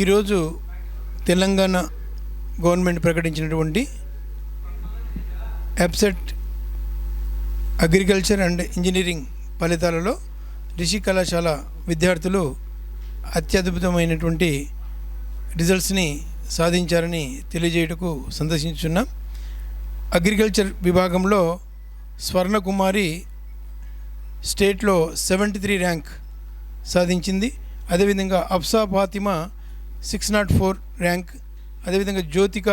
ఈరోజు తెలంగాణ గవర్నమెంట్ ప్రకటించినటువంటి ఎబ్సెట్ agriculture and engineering ఫలితాలలో రిషి కళాశాల విద్యార్థులు అత్యద్భుతమైనటువంటి రిజల్ట్స్ని సాధించారని తెలియజేయటకు సందర్శించున్నాం అగ్రికల్చర్ విభాగంలో స్వర్ణకుమారి స్టేట్లో సెవెంటీ త్రీ ర్యాంక్ సాధించింది. అదేవిధంగా Afsa Fathima six nought four rank అదేవిధంగా Jyothika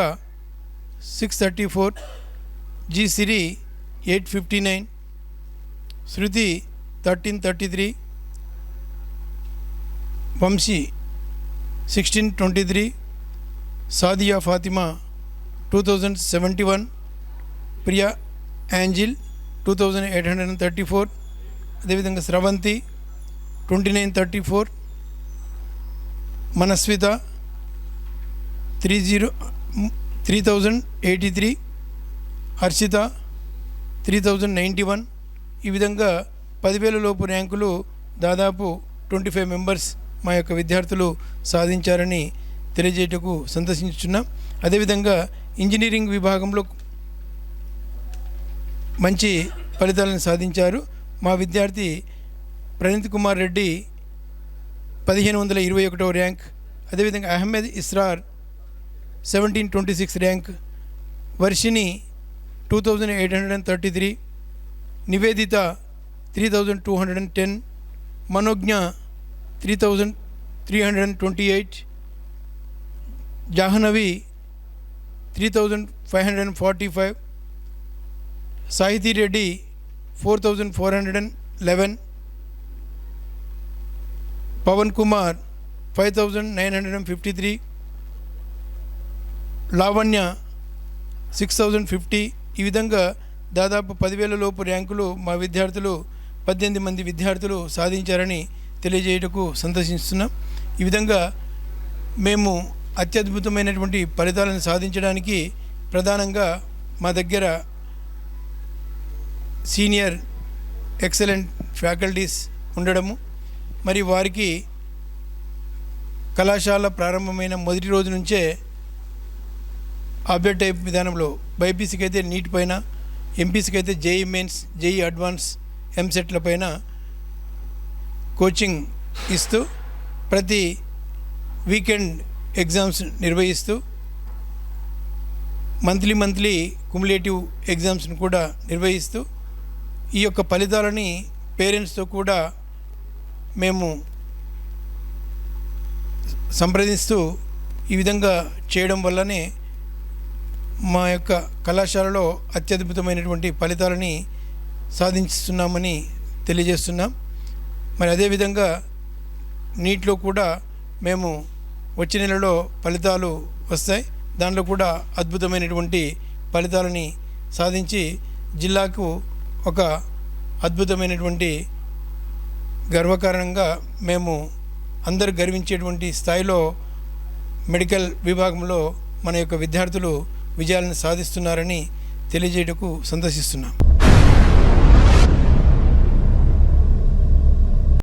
six thirty four G Siri eight fifty nine Shruthi thirteen thirty three Vamshi sixteen twenty three Sadiya Fathima two thousand seventy one Priya Angel two thousand eight hundred and thirty four అదేవిధంగా Sravanthi twenty nine thirty four Manasvitha three zero three thousand eighty three Harshitha three thousand ninety one. ఈ విధంగా పదివేల లోపు ర్యాంకులు దాదాపు twenty five members మా యొక్క విద్యార్థులు సాధించారని తెలియజేయటకు సందర్శించున్నాం అదేవిధంగా ఇంజనీరింగ్ విభాగంలో మంచి ఫలితాలను సాధించారు. మా విద్యార్థి ప్రణీత్ కుమార్ రెడ్డి పదిహేను వందల ఇరవై ఒకటవ ర్యాంక్. అదేవిధంగా Ahmed Israr seventeen twenty six rank. Varshini two thousand eight hundred and thirty three Nivedita three thousand two hundred and ten Manogna three thousand three hundred and twenty eight Jahnavi three thousand five hundred and forty five Sahithi Reddy four thousand four hundred and eleven Pavan Kumar five thousand nine hundred and fifty three Lavanya six thousand fifty. ఈ విధంగా దాదాపు పదివేల లోపు ర్యాంకులు మా విద్యార్థులు పద్దెనిమిది మంది విద్యార్థులు సాధించారని తెలియజేయటకు సంతోషిస్తున్నాం. ఈ విధంగా మేము అత్యద్భుతమైనటువంటి ఫలితాలను సాధించడానికి ప్రధానంగా మా దగ్గర సీనియర్ ఎక్సలెంట్ ఫ్యాకల్టీస్ ఉండడము మరి వారికి కళాశాల ప్రారంభమైన మొదటి రోజు నుంచే అప్డేట్ టైప్ విధానంలో బైపీసీకి అయితే నీట్ పైన ఎంపీసీకి అయితే జేఈ మెయిన్స్ జేఈ అడ్వాన్స్ ఎంసెట్ల పైన కోచింగ్ ఇస్తూ ప్రతి వీకెండ్ ఎగ్జామ్స్ నిర్వహిస్తూ మంత్లీ మంత్లీ కుములేటివ్ ఎగ్జామ్స్ని కూడా నిర్వహిస్తూ ఈ యొక్క ఫలితాలని పేరెంట్స్తో కూడా మేము సంప్రదిస్తూ ఈ విధంగా చేయడం వల్లనే మా యొక్క కళాశాలలో అత్యద్భుతమైనటువంటి ఫలితాలని సాధిస్తున్నామని తెలియజేస్తున్నాం. మరి అదేవిధంగా నీటిలో కూడా మేము వచ్చే నెలలో ఫలితాలు వస్తాయి. దాంట్లో కూడా అద్భుతమైనటువంటి ఫలితాలని సాధించి జిల్లాకు ఒక అద్భుతమైనటువంటి గర్వకారణంగా మేము అందరు గర్వించేటువంటి స్థాయిలో మెడికల్ విభాగంలో మన యొక్క విద్యార్థులు విజయాలను సాధిస్తున్నారని తెలియజేయటకు సంతోషిస్తున్నాం.